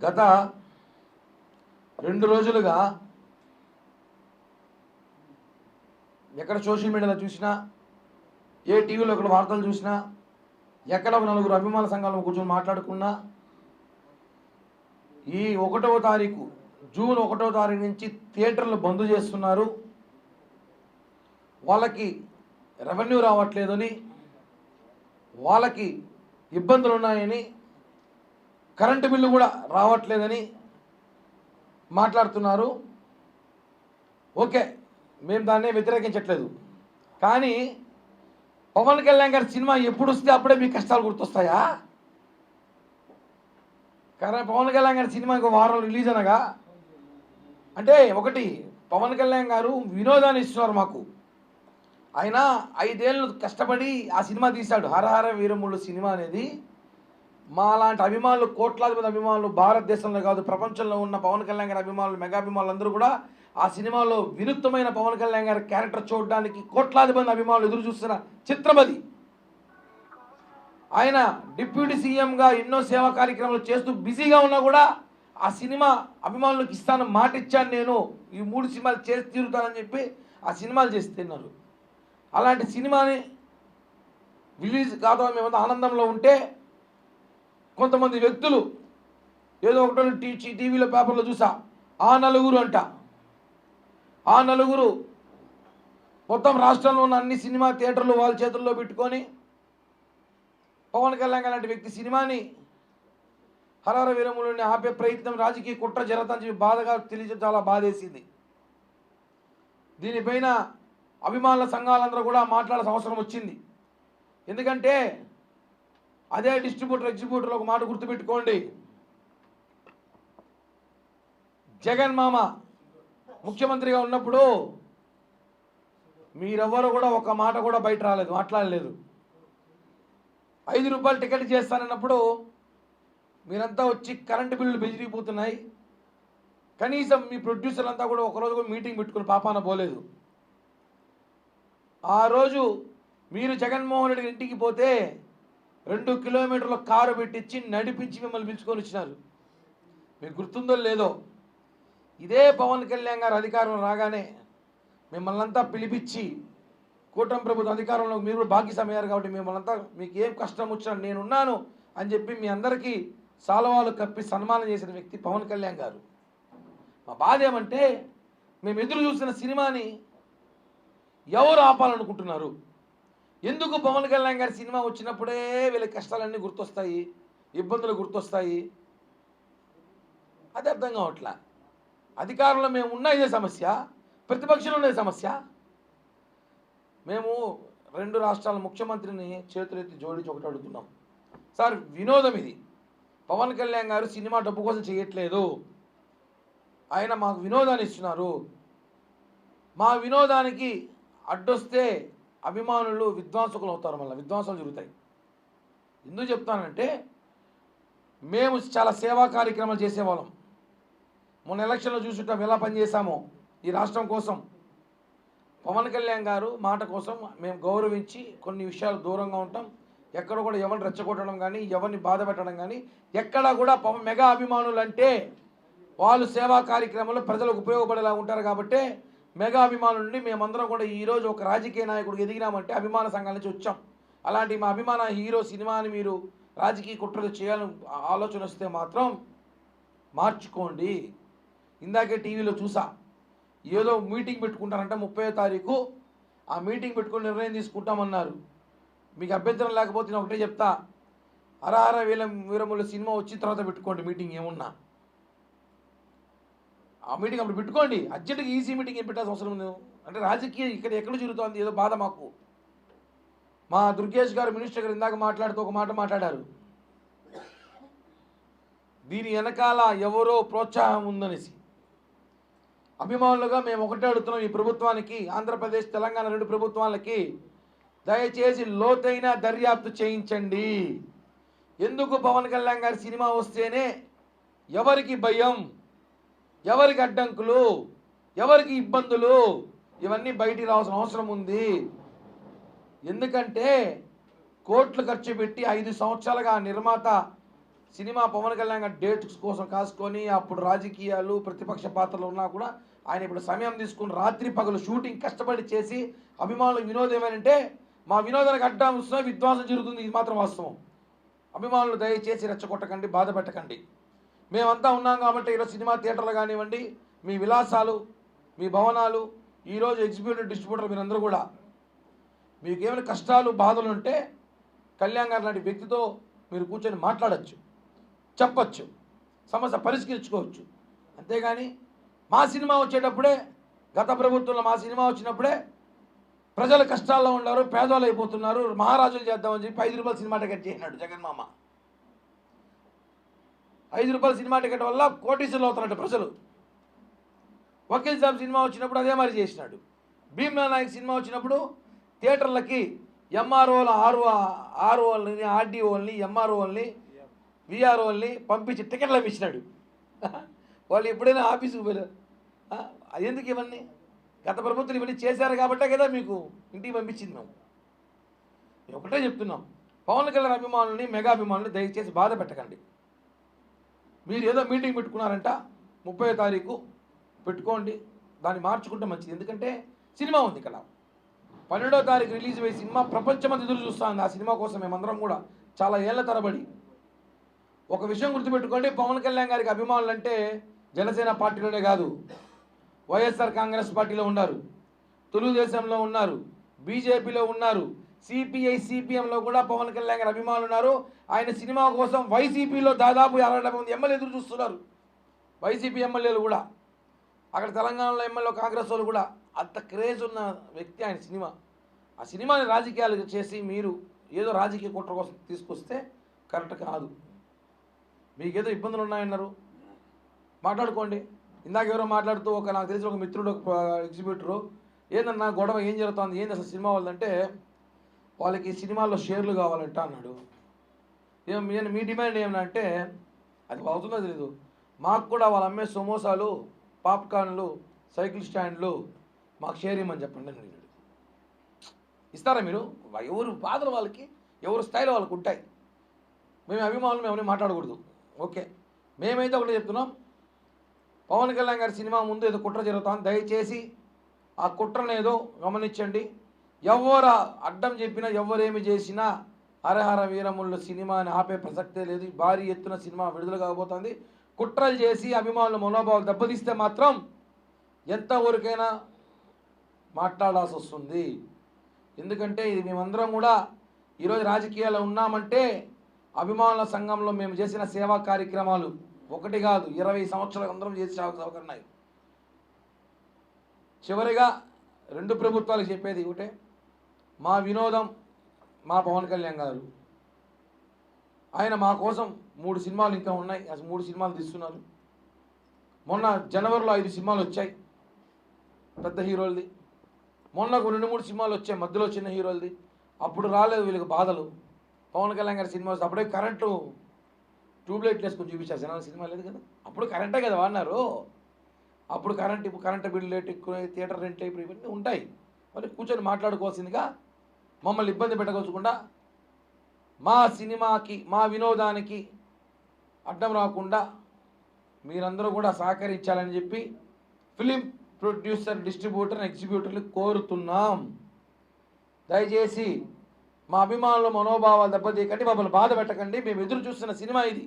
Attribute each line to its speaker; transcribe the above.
Speaker 1: గత రెండు రోజులుగా ఎక్కడ సోషల్ మీడియాలో చూసినా ఏ టీవీలో ఒకరు వార్తలు చూసినా ఎక్కడ ఒక నలుగురు అభిమాన సంఘాలను కూర్చొని మాట్లాడుకున్నా ఈ ఒకటవ తారీఖు జూన్ ఒకటవ తారీఖు నుంచి థియేటర్లు బంద్ చేస్తున్నారు. వాళ్ళకి రెవెన్యూ రావట్లేదని వాళ్ళకి ఇబ్బందులు ఉన్నాయని కరెంటు బిల్లు కూడా రావట్లేదని మాట్లాడుతున్నారు. ఓకే మేము దాన్ని వ్యతిరేకించట్లేదు. కానీ పవన్ కళ్యాణ్ గారి సినిమా ఎప్పుడు వస్తే అప్పుడే మీ కష్టాలు గుర్తొస్తాయా? కానీ పవన్ కళ్యాణ్ గారి సినిమా ఇంకో వారం రిలీజ్ అనగా అంటే ఒకటి పవన్ కళ్యాణ్ గారు వినోదాన్ని ఇస్తున్నారు మాకు. ఆయన ఐదేళ్ళు కష్టపడి ఆ సినిమా తీశాడు. హరహర వీరముళ్ళు సినిమా అనేది. మా లాంటి అభిమానులు కోట్లాది మంది అభిమానులు భారతదేశంలో కాదు ప్రపంచంలో ఉన్న పవన్ కళ్యాణ్ గారి అభిమానులు మెగా అభిమానులు అందరూ కూడా ఆ సినిమాలో వినూత్నమైన పవన్ కళ్యాణ్ గారి క్యారెక్టర్ చూడడానికి కోట్లాది మంది అభిమానులు ఎదురు చూస్తున్న చిత్రం అది. ఆయన డిప్యూటీ సీఎంగా ఎన్నో సేవా కార్యక్రమాలు చేస్తూ బిజీగా ఉన్నా కూడా ఆ సినిమా అభిమానులకు ఇస్తాను మాట ఇచ్చాను నేను. ఈ మూడు సినిమాలు చేసి తీరుతానని చెప్పి ఆ సినిమాలు చేసి తిన్నారు. అలాంటి సినిమాని రిలీజ్ కాదు మేమంతా ఆనందంలో ఉంటే కొంతమంది వ్యక్తులు ఏదో ఒకటో టీ టీవీలో పేపర్లో చూసా. ఆ నలుగురు అంట. ఆ నలుగురు మొత్తం రాష్ట్రంలో ఉన్న అన్ని సినిమా థియేటర్లు వాళ్ళ చేతుల్లో పెట్టుకొని పవన్ కళ్యాణ్ లాంటి వ్యక్తి సినిమాని హరహర వీరములని ఆపే ప్రయత్నం రాజకీయ కుట్ర జరుగుతుందని చెప్పి బాధగా తెలియజే చాలా బాధేసింది. దీనిపైన అభిమానుల సంఘాలందరూ కూడా మాట్లాడాల్సిన అవసరం వచ్చింది. ఎందుకంటే అదే డిస్ట్రిబ్యూటర్ ఎగ్జిబ్యూటర్ ఒక మాట గుర్తుపెట్టుకోండి. జగన్ మామ ముఖ్యమంత్రిగా ఉన్నప్పుడు మీరెవ్వరు కూడా ఒక మాట కూడా బయట రాలేదు మాట్లాడలేదు. ఐదు రూపాయలు టికెట్ చేస్తానన్నప్పుడు మీరంతా వచ్చి కరెంటు బిల్లులు బెదిరిపోతున్నాయి. కనీసం మీ ప్రొడ్యూసర్ అంతా కూడా ఒకరోజు కూడా మీటింగ్ పెట్టుకుని పాపాన పోలేదు. ఆ రోజు మీరు జగన్మోహన్ రెడ్డి ఇంటికి పోతే రెండు కిలోమీటర్ల కారు పెట్టించి నడిపించి మిమ్మల్ని పిలుచుకొని వచ్చినారు. మీకు గుర్తుందో లేదో ఇదే పవన్ కళ్యాణ్ గారు అధికారం రాగానే మిమ్మల్ని అంతా పిలిపించి కూటమి ప్రభుత్వం అధికారంలో మీరు కూడా భాగ్యసమయ్యారు కాబట్టి మిమ్మల్ని అంతా మీకు ఏం కష్టం వచ్చినా నేనున్నాను అని చెప్పి మీ అందరికీ సాలవాలు కప్పి సన్మానం చేసిన వ్యక్తి పవన్ కళ్యాణ్ గారు. మా బాధ ఏమంటే మేము ఎదురు చూసిన సినిమాని ఎవరు ఆపాలనుకుంటున్నారు? ఎందుకు పవన్ కళ్యాణ్ గారి సినిమా వచ్చినప్పుడే వీళ్ళ కష్టాలన్నీ గుర్తొస్తాయి ఇబ్బందులు గుర్తొస్తాయి? అది అర్థం కావట్లా? అధికారంలో మేము ఉన్న ఇదే సమస్య ప్రతిపక్షంలో ఉండే సమస్య? మేము రెండు రాష్ట్రాల ముఖ్యమంత్రిని చేతులెత్తి జోడించి ఒకటి అడుగుతున్నాం. సార్ వినోదం ఇది. పవన్ కళ్యాణ్ గారు సినిమా డబ్బు కోసం చేయట్లేదు. ఆయన మాకు వినోదాన్ని ఇస్తున్నారు. మా వినోదానికి అడ్డొస్తే అభిమానులు విద్వాంసకులు అవుతారు మళ్ళీ విద్వాంసాలు జరుగుతాయి. ఎందుకు చెప్తానంటే మేము చాలా సేవా కార్యక్రమాలు చేసేవాళ్ళం. మొన్న ఎలక్షన్లో చూసుంటాం ఎలా పనిచేసామో ఈ రాష్ట్రం కోసం. పవన్ కళ్యాణ్ గారు మాట కోసం మేము గౌరవించి కొన్ని విషయాలు దూరంగా ఉంటాం. ఎక్కడ కూడా ఎవరిని రెచ్చగొట్టడం కానీ ఎవరిని బాధ పెట్టడం కానీ ఎక్కడ కూడా పవన్ మెగా అభిమానులు అంటే వాళ్ళు సేవా కార్యక్రమంలో ప్రజలకు ఉపయోగపడేలా ఉంటారు కాబట్టి మెగా అభిమానుల నుండి మేమందరం కూడా ఈరోజు ఒక రాజకీయ నాయకుడికి ఎదిగినామంటే అభిమాన సంఘాల నుంచి వచ్చాం. అలాంటి మా అభిమాన హీరో సినిమాని మీరు రాజకీయ కుట్రలు చేయాలని ఆలోచన వస్తే మాత్రం మార్చుకోండి. ఇందాకే టీవీలో చూసా ఏదో మీటింగ్ పెట్టుకుంటారంటే ముప్పై తారీఖు. ఆ మీటింగ్ పెట్టుకుని నిర్ణయం తీసుకుంటామన్నారు. మీకు అభ్యంతరం లేకపోతే నేను ఒకటే చెప్తా అరహర వీర వీరముల సినిమా వచ్చిన తర్వాత పెట్టుకోండి మీటింగ్ ఏమున్నా. ఆ మీటింగ్ అప్పుడు పెట్టుకోండి. అర్జెంటుగా ఈసీ మీటింగ్ ఏం పెట్టాల్సిన అవసరం లేదు. అంటే రాజకీయం ఇక్కడ ఎక్కడ జరుగుతోంది ఏదో బాధ మాకు. మా దుర్గేష్ గారు మినిస్టర్ గారు ఇందాక మాట్లాడుతూ ఒక మాట మాట్లాడారు. దీని వెనకాల ఎవరో ప్రోత్సాహం ఉందనేసి. అభిమానులుగా మేము ఒకటే అడుగుతున్నాం ఈ ప్రభుత్వానికి ఆంధ్రప్రదేశ్ తెలంగాణ రెండు ప్రభుత్వాలకి దయచేసి లోతైన దర్యాప్తు చేయించండి. ఎందుకు పవన్ కళ్యాణ్ గారి సినిమా వస్తేనే ఎవరికి భయం? ఎవరికి అడ్డంకులు? ఎవరికి ఇబ్బందులు? ఇవన్నీ బయటికి రావాల్సిన అవసరం ఉంది. ఎందుకంటే కోట్లు ఖర్చు పెట్టి ఐదు సంవత్సరాలుగా ఆ నిర్మాత సినిమా పవన్ కళ్యాణ్ గారి డేట్స్ కోసం కాసుకొని అప్పుడు రాజకీయాలు ప్రతిపక్ష పాత్రలు ఉన్నా కూడా ఆయన ఇప్పుడు సమయం తీసుకుని రాత్రి పగలు షూటింగ్ కష్టపడి చేసి అభిమానులు వినోదం ఏమంటే మా వినోదానికి అడ్డం వస్తున్న విధ్వంసం జరుగుతుంది. ఇది మాత్రం వాస్తవం. అభిమానులు దయచేసి రెచ్చగొట్టకండి బాధ పెట్టకండి. మేమంతా ఉన్నాం కాబట్టి ఈరోజు సినిమా థియేటర్లు కానివ్వండి మీ విలాసాలు మీ భవనాలు ఈరోజు ఎగ్జిక్యూటివ్ డిస్ట్రిబ్యూటర్ మీరందరూ కూడా. మీకు ఏమైనా కష్టాలు బాధలు ఉంటే కళ్యాణ్ గారు లాంటి వ్యక్తితో మీరు కూర్చొని మాట్లాడచ్చు చెప్పచ్చు సమస్య పరిష్కరించుకోవచ్చు. అంతేగాని మా సినిమా వచ్చేటప్పుడే గత ప్రభుత్వంలో మా సినిమా వచ్చినప్పుడే ప్రజలు కష్టాల్లో ఉన్నారు పేదవాళ్ళు అయిపోతున్నారు మహారాజులు చేద్దామని చెప్పి ఐదు రూపాయల సినిమా టికెట్ చేసినాడు జగన్ మామ. ఐదు రూపాయల సినిమా టికెట్ వల్ల కోటీసులు అవుతున్నట్టు ప్రజలు. వకీల్ సాబ్ సినిమా వచ్చినప్పుడు అదే మరి చేసినాడు. భీమ్లా నాయక్ సినిమా వచ్చినప్పుడు థియేటర్లకి ఎంఆర్ఓల ఆర్ఓ ఆర్ఓల్ని ఆర్డీఓల్ని ఎంఆర్ఓల్ని విఆర్ఓల్ని పంపించి టికెట్లు అమ్మించినాడు. వాళ్ళు ఎప్పుడైనా ఆఫీసుకు పోయారు ఎందుకు ఇవన్నీ? గత ప్రభుత్వం ఇవన్నీ చేశారు కాబట్టే కదా మీకు ఇంటికి పంపించింది మేము. మేము ఒకటే చెప్తున్నాం. పవన్ కళ్యాణ్ అభిమానుల్ని మెగా అభిమానుల్ని దయచేసి బాధ పెట్టకండి. మీరు ఏదో మీటింగ్ పెట్టుకున్నారంట ముప్పై తారీఖు పెట్టుకోండి దాన్ని మార్చుకుంటే మంచిది. ఎందుకంటే సినిమా ఉంది ఇక్కడ. పన్నెండో తారీఖు రిలీజ్ అయ్యే సినిమా ప్రపంచమంతా ఎదురు చూస్తుంది ఆ సినిమా కోసం మేమందరం కూడా చాలా ఏళ్ళ తరబడి. ఒక విషయం గుర్తుపెట్టుకోండి పవన్ కళ్యాణ్ గారికి అభిమానులు అంటే జనసేన పార్టీలోనే కాదు వైఎస్ఆర్ కాంగ్రెస్ పార్టీలో ఉన్నారు తెలుగుదేశంలో ఉన్నారు బీజేపీలో ఉన్నారు సిపిఐ సిపిఎంలో కూడా పవన్ కళ్యాణ్ గారు అభిమానులు ఉన్నారు. ఆయన సినిమా కోసం వైసీపీలో దాదాపు అరవై డెబ్బై మంది ఎమ్మెల్యే ఎదురు చూస్తున్నారు. వైసీపీ ఎమ్మెల్యేలు కూడా. అక్కడ తెలంగాణలో ఎమ్మెల్యే కాంగ్రెస్ వాళ్ళు కూడా అంత క్రేజ్ ఉన్న వ్యక్తి ఆయన సినిమా. ఆ సినిమాని రాజకీయాలు చేసి మీరు ఏదో రాజకీయ కుట్ర కోసం తీసుకొస్తే కరెక్ట్ కాదు. మీకేదో ఇబ్బందులు ఉన్నాయన్నారు. మాట్లాడుకోండి. ఇందాక ఎవరో మాట్లాడుతూ ఒక నాకు తెలిసిన ఒక మిత్రుడు ఒక ఎగ్జిబిటరు ఏందన్నా గొడవ? ఏం జరుగుతుంది? ఏంది అసలు సినిమా వాళ్ళంటే వాళ్ళకి సినిమాల్లో షేర్లు కావాలంట అన్నాడు. ఏం నేను మీ డిమాండ్ ఏమనంటే అది అవుతుందో తెలీదు. మాకు కూడా వాళ్ళు అమ్మే సమోసాలు పాప్కార్న్లు సైకిల్ స్టాండ్లు మాకు షేర్ ఇవ్వమని చెప్పండి అని అడిగాడు. ఇస్తారా మీరు? ఎవరు బాధలు వాళ్ళకి ఎవరు స్థాయిలో వాళ్ళకి ఉంటాయి. మేము అభిమానులు మేము మాట్లాడకూడదు. ఓకే. మేమైతే ఒకటి చెప్తున్నాం. పవన్ కళ్యాణ్ గారి సినిమా ముందు ఏదో కుట్ర జరుగుతాం దయచేసి ఆ కుట్రనేదో గమనించండి. ఎవరు అడ్డం చెప్పినా ఎవరేమి చేసినా హరహర వీరముళ్ళు సినిమాని ఆపే ప్రసక్తే లేదు. భారీ ఎత్తున సినిమా విడుదల కాబోతోంది. కుట్రలు చేసి అభిమానుల మనోభావాలు దెబ్బతీస్తే మాత్రం ఎంత ఊరికైనా మాట్లాడాల్సి వస్తుంది. ఎందుకంటే ఇది మేమందరం కూడా ఈరోజు రాజకీయాల్లో ఉన్నామంటే అభిమానుల సంఘంలో మేము చేసిన సేవా కార్యక్రమాలు ఒకటి కాదు ఇరవై సంవత్సరాలు అందరం చేసి సౌకర్యాలు చివరిగా రెండు ప్రభుత్వాలకు చెప్పేది ఒకటే. మా వినోదం మా పవన్ కళ్యాణ్ గారు. ఆయన మా కోసం మూడు సినిమాలు ఇంకా ఉన్నాయి. అసలు మూడు సినిమాలు తీస్తున్నారు. మొన్న జనవరిలో ఐదు సినిమాలు వచ్చాయి. పెద్ద హీరోలది. మొన్న ఒక రెండు మూడు సినిమాలు వచ్చాయి. మధ్యలో చిన్న హీరోలది. అప్పుడు రాలేదు వీళ్ళకి బాధలు. పవన్ కళ్యాణ్ గారి సినిమా వస్తే అప్పుడే కరెంటు ట్యూబ్లైట్ వేసుకొని చూపించారు. జనాల సినిమా లేదు కదా? అప్పుడు కరెంటే కదా వాడినారు. అప్పుడు కరెంట్ ఇప్పుడు కరెంట్ బిల్లు రేట్ ఎక్కువ థియేటర్ రెంట్ ఇప్పుడు ఇవన్నీ ఉంటాయి. మరి కూర్చొని మాట్లాడుకోవాల్సిందిగా మమ్మల్ని ఇబ్బంది పెట్టకోకుండా మా సినిమాకి మా వినోదానికి అడ్డం రాకుండా మీరందరూ కూడా సహకరించాలని చెప్పి ఫిలిం ప్రొడ్యూసర్ డిస్ట్రిబ్యూటర్ ఎగ్జిబ్యూటర్లు కోరుతున్నాం. దయచేసి మా అభిమానుల మనోభావాలు దెబ్బతీయకండి మమ్మల్ని బాధ పెట్టకండి. మేము ఎదురు చూస్తున్న సినిమా ఇది.